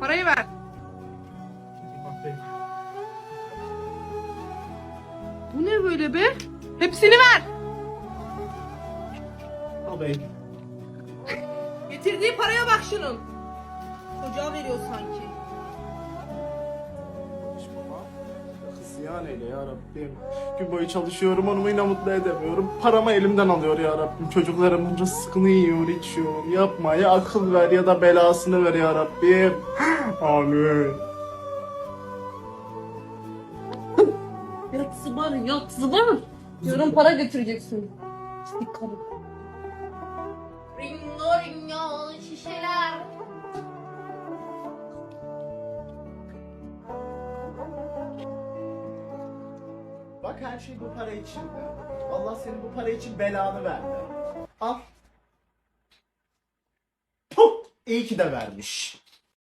Parayı ver. Bu ne böyle be? Hepsini ver. Al bey. Getirdiği paraya bak şunun. Çocuğa veriyor sanki. Isyan eyle ya Rabbim. Gün boyu çalışıyorum onu yine mutlu edemiyorum. Paramı elimden alıyor ya Rabbim. Çocuklarımın rızkını yiyor içiyorum. Yapma ya akıl ver ya da belasını ver ya Rabbim. Amin. Yat zıbar, yat zıbar. Diyorum para götüreceksin. Pislik karı. Ringo ringo Bak her şey bu para için. Allah senin bu para için belanı verdi. Al. Puh! İyi ki de vermiş.